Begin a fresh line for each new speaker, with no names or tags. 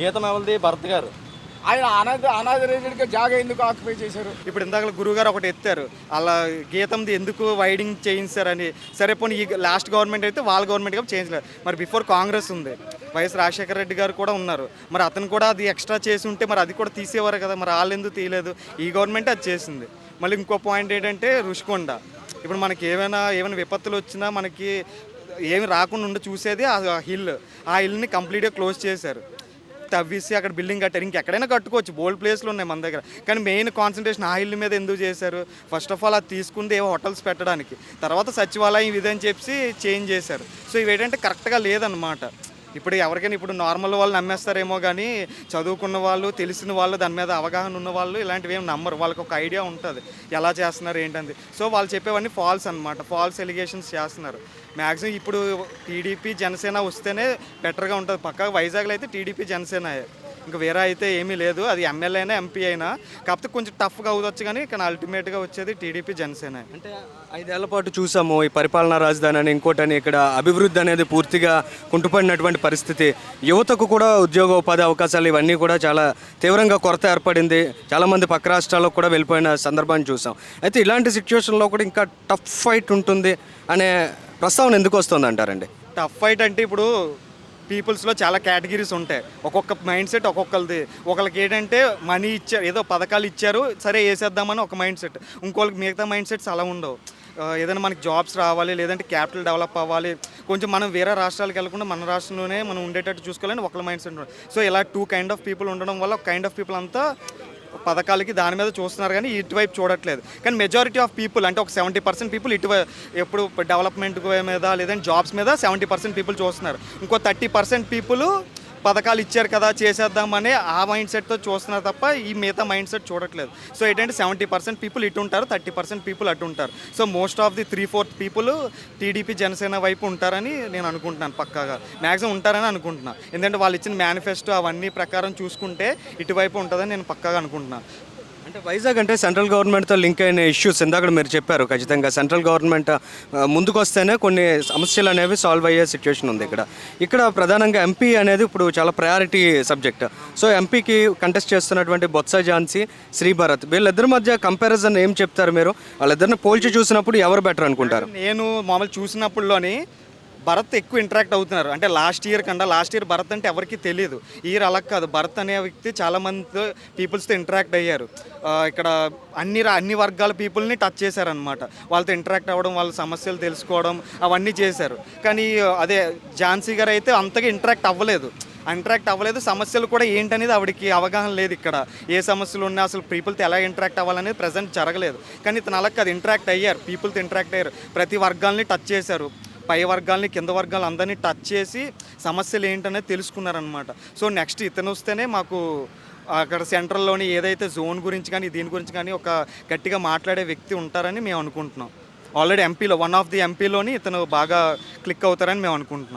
గీతం ఎవరిది భరత్ గారు.
ఆయన అనాథ అనాథరైజ్డ్గా జాగా ఎందుకు ఆక్యుపై చేశారు?
ఇప్పుడు ఇందాక గురువుగారు ఒకటి ఎత్తారు. అలా గీతంది ఎందుకు వైడింగ్ చేయించారని. సరే పోనీ ఈ లాస్ట్ గవర్నమెంట్ అయితే వాళ్ళ గవర్నమెంట్గా చేయించలేదు మరి బిఫోర్ కాంగ్రెస్ ఉంది. వైఎస్ రాజశేఖర రెడ్డి గారు కూడా ఉన్నారు. మరి అతను కూడా అది ఎక్స్ట్రా చేసి ఉంటే మరి అది కూడా తీసేవారు కదా. మరి వాళ్ళు ఎందుకు తీయలేదు? ఈ గవర్నమెంట్ అది చేసింది. మళ్ళీ ఇంకో పాయింట్ ఏంటంటే రుషికొండ. ఇప్పుడు మనకి ఏమైనా ఏమైనా విపత్తులు వచ్చినా మనకి ఏమి రాకుండా ఉండి చూసేది ఆ హిల్. ఆ హిల్ని కంప్లీట్గా క్లోజ్ చేశారు. తవ్వేసి అక్కడ బిల్డింగ్ కట్టారు. ఇంకెక్కడైనా కట్టుకోవచ్చు. బోల్డ్ ప్లేస్లు ఉన్నాయి మన దగ్గర. కానీ మెయిన్ కాన్సన్ట్రేషన్ ఆ ఇల్లు మీద ఎందుకు చేశారు? ఫస్ట్ ఆఫ్ ఆల్ అది తీసుకుంది ఏవో హోటల్స్ పెట్టడానికి. తర్వాత సచివాలయం ఇదని చెప్పి చేంజ్ చేశారు. సో ఇవి ఏంటంటే కరెక్ట్గా లేదన్నమాట. ఇప్పుడు ఎవరికైనా ఇప్పుడు నార్మల్ వాళ్ళు నమ్మేస్తారేమో కానీ చదువుకున్న వాళ్ళు తెలిసిన వాళ్ళు దాని మీద అవగాహన ఉన్న వాళ్ళు ఇలాంటివి ఏం నమ్మరు. వాళ్ళకి ఒక ఐడియా ఉంటుంది. ఎలా చేస్తున్నారు ఏంటంది. సో వాళ్ళు చెప్పేవన్నీ ఫాల్స్ అన్నమాట. ఫాల్స్ ఎలిగేషన్స్ చేస్తున్నారు. మ్యాక్సిమం ఇప్పుడు టీడీపీ జనసేన వస్తేనే బెటర్గా ఉంటుంది. పక్కా వైజాగ్లో అయితే టీడీపీ జనసేన ఇంకా వేరే అయితే ఏమీ లేదు. అది ఎమ్మెల్యే అయినా ఎంపీ అయినా. కాకపోతే కొంచెం టఫ్గా అవ్వచ్చు కానీ కానీ అల్టిమేట్గా వచ్చేది టీడీపీ జనసేన.
అంటే ఐదేళ్ళ పాటు చూసాము ఈ పరిపాలనా రాజధాని అని ఇంకోటని ఇక్కడ అభివృద్ధి అనేది పూర్తిగా కుంటుపడినటువంటి పరిస్థితి. యువతకు కూడా ఉద్యోగ ఉపాధి అవకాశాలు ఇవన్నీ కూడా చాలా తీవ్రంగా కొరత ఏర్పడింది. చాలామంది పక్క రాష్ట్రాలకు కూడా వెళ్ళిపోయిన సందర్భాన్ని చూసాం. అయితే ఇలాంటి సిచ్యువేషన్లో కూడా ఇంకా టఫ్ ఫైట్ ఉంటుంది అనే ప్రస్తావన ఎందుకు వస్తుంది అంటారండి
టఫ్ ఫైట్ అంటే ఇప్పుడు పీపుల్స్లో చాలా కేటగిరీస్ ఉంటాయి. ఒక్కొక్క మైండ్ సెట్ ఒక్కొక్కరిది. ఒకళ్ళకి ఏంటంటే మనీ ఇచ్చారు ఏదో పథకాలు ఇచ్చారు సరే వేసేద్దామని ఒక మైండ్ సెట్. ఇంకోళ్ళకి మిగతా మైండ్ సెట్స్ అలా ఉండవు. ఏదైనా మనకి జాబ్స్ రావాలి లేదంటే క్యాపిటల్ డెవలప్ అవ్వాలి. కొంచెం మనం వేరే రాష్ట్రాలకు వెళ్ళకుండా మన రాష్ట్రంలోనే మనం ఉండేటట్టు చూసుకోవాలని ఒకళ్ళ మైండ్ సెట్ సో ఇలా టూ కైండ్ ఆఫ్ పీపుల్ ఉండడం వల్ల ఒక కైండ్ ఆఫ్ పీపుల్ అంతా పథకాలకి దాని మీద చూస్తున్నారు కానీ ఇటువైపు చూడట్లేదు. కానీ మెజారిటీ ఆఫ్ పీపుల్ అంటే ఒక సెవెంటీ పర్సెంట్ పీపుల్ ఇటువై ఎప్పుడు డెవలప్మెంట్ మీద లేదంటే జాబ్స్ మీద సెవెంటీ పర్సెంట్ పీపుల్ చూస్తున్నారు. ఇంకో థర్టీ పర్సెంట్ పీపుల్ పథకాలు ఇచ్చారు కదా చేసేద్దామని ఆ మైండ్ సెట్తో చూస్తున్నారు తప్ప ఈ మిగతా మైండ్ సెట్ చూడట్లేదు. సో ఏంటంటే సెవెంటీ పర్సెంట్ పీపుల్ ఇటు ఉంటారు థర్టీ పర్సెంట్ పీపుల్ అటు ఉంటారు. So most of the three fourth people TDP Janasena వైపు ఉంటారని నేను అనుకుంటున్నాను పక్కాగా. మ్యాక్సిమం ఉంటారని అనుకుంటున్నాను ఎందుకంటే వాళ్ళు ఇచ్చిన మేనిఫెస్టో అవన్నీ ప్రకారం చూసుకుంటే ఇటువైపు ఉంటుందని నేను పక్కాగా అనుకుంటున్నాను
అంటే వైజాగ్ అంటే సెంట్రల్ గవర్నమెంట్తో లింక్ అయిన ఇష్యూస్ ఇందాక మీరు చెప్పారు. ఖచ్చితంగా సెంట్రల్ గవర్నమెంట్ ముందుకొస్తేనే ముందుకు వస్తేనే కొన్ని సమస్యలు అనేవి సాల్వ్ అయ్యే సిచ్యువేషన్ ఉంది ఇక్కడ. ఇక్కడ ప్రధానంగా ఎంపీ అనేది ఇప్పుడు చాలా ప్రయారిటీ సబ్జెక్ట్. సో ఎంపీకి కంటెస్ట్ చేస్తున్నటువంటి బొత్స ఝాన్సీ శ్రీభరత్ వీళ్ళిద్దరి మధ్య కంపారిజన్ ఏం చెప్తారు మీరు? వాళ్ళిద్దరిని పోల్చి చూసినప్పుడు ఎవరు బెటర్ అనుకుంటారు?
నేను మామూలు చూసినప్పుడులోని భరత్ ఎక్కువ ఇంటరాక్ట్ అవుతున్నారు. అంటే లాస్ట్ ఇయర్ కన్నా లాస్ట్ ఇయర్ భరత్ అంటే ఎవరికి తెలియదు ఇయర్ అలా కాదు. భరత్ అనే వ్యక్తి చాలామంది పీపుల్స్తో ఇంటరాక్ట్ అయ్యారు. ఇక్కడ అన్ని రా- అన్ని వర్గాల పీపుల్ని టచ్ చేశారనమాట వాళ్ళతో ఇంటరాక్ట్ అవ్వడం వాళ్ళ సమస్యలు తెలుసుకోవడం అవన్నీ చేశారు. కానీ అదే ఝాన్సీ గారు అయితే అంతగా ఇంటరాక్ట్ అవ్వలేదు. ఇంటరాక్ట్ అవ్వలేదు. సమస్యలు కూడా ఏంటనేది ఆవిడకి అవగాహన లేదు ఇక్కడ. ఏ సమస్యలు ఉన్నా అసలు పీపుల్తో ఎలా ఇంటరాక్ట్ అవ్వాలనేది ప్రజెంట్ జరగలేదు. కానీ ఇతను అలా కాదు. ఇంటరాక్ట్ అయ్యారు. పీపుల్తో ఇంటరాక్ట్ అయ్యారు. ప్రతి వర్గాల్ని టచ్ చేశారు. పై వర్గాల్ని కింద వర్గాలు అందరినీ టచ్ చేసి సమస్యలు ఏంటనేది తెలుసుకున్నారనమాట సో నెక్స్ట్ ఇతను వస్తేనే మాకు అక్కడ సెంట్రల్లోని ఏదైతే జోన్ గురించి కానీ దీని గురించి కానీ ఒక గట్టిగా మాట్లాడే వ్యక్తి ఉంటారని మేము అనుకుంటున్నాం. ఆల్రెడీ ఎంపీలో వన్ ఆఫ్ ది ఎంపీలోని ఇతను బాగా క్లిక్ అవుతారని మేము అనుకుంటున్నాం.